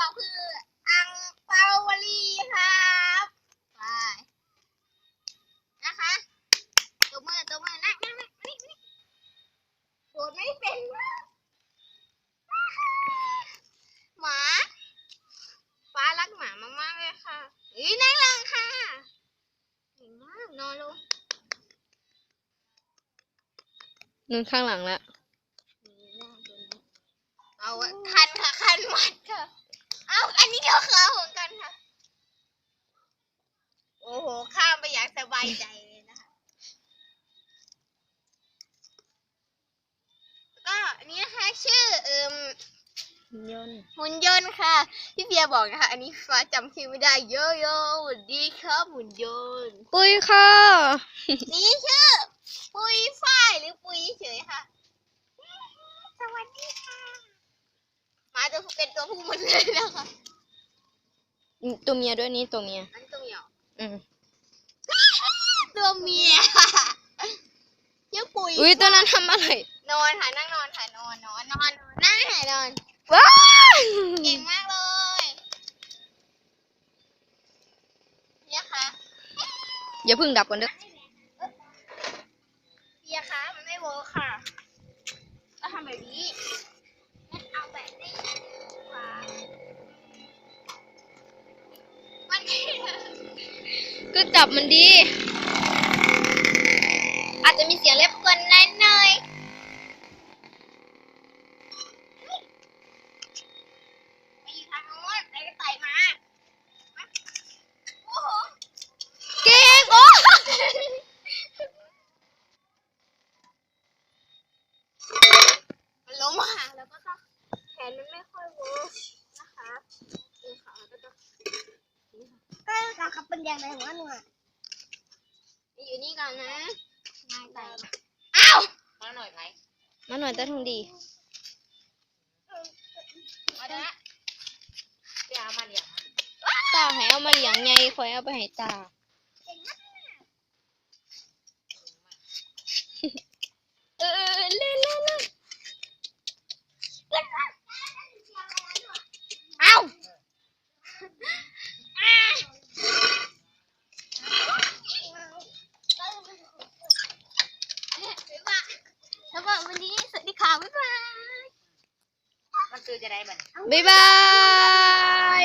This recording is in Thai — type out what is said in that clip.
ตอบคืออังเปาวลีครับไปนะคะตัวมือตัวมือนั่งนั่งนั่งนี่นี่โดดไม่เป็นหมาฟ้ารักหมามากๆเลยค่ะอีนั่งลงค่ะเก่งมากนอนลงนู่นข้างหลังละเอาคันค่ะคันมัดค่ะ เอาอันนี้เดียวขาเหมือนกันค่ะ โอ้โห ข้ามไปอย่างสบายใจเลยนะคะแล้วก็อันนี้นะคะ ชื่อเอิมยนต์หุ่นยนต์ค่ะ พี่เบียร์บอกนะคะ อันนี้ฟ้าจำชื่อไม่ได้โยโย่สวัสดีครับหุ่นยนต์ ปุ้ยค่ะ นี่ชื่อ ปุยฝ้ายหรือปุยเฉยๆค่ะ สวัสดีค่ะหมาจะเป็นตัวผู้หมดเลยนะคะตัวเมียด้วยนี่ตัวเมีย อันตัวเหมียวอืมตัวเมียชื่อปุยอุ้ยตัวนั้นทำอะไรน อนค่ะนั่งนอนค่ะนอนนอนนอนนอนนั่งค่ะนอนว้ายเก่งมากเลยเนี่ยค่ะอย่าเพึ่งดับก่อนเด้อเบียร์คะมันไม่เวิร์คค่ะก็ทำแบบนี้งั้นเอาแบบนี้ดีกว่ามันไม่ก็จับมันดี อาจจะมีเสียงเล็บกวนนิดหน่อยไปอยู่ทางโน้นไปก็ไต่มาโอ้โห เก่งโอ้ มันล้มค่ะแล้วก็ต้องแขน มันไม่ค่อยเวิร์กนะคะนี่ค่ะแล้วก็ต้องก็การขับเป็นอย่างไรหัวหนูอะอยู่นี่ก่อนนะง่ายไปอ้าวมาหน่อยไหมมาหน่อยแต่ทงดีมาเด้อพี่อามาเลี้ยงตาให้เอามาเลี้ยงไงคอยเอาไปให้ตา ก็วันนี้สวัสดีค่ะบ๊ายบาย มันคือจะได้เหมือนบ๊ายบาย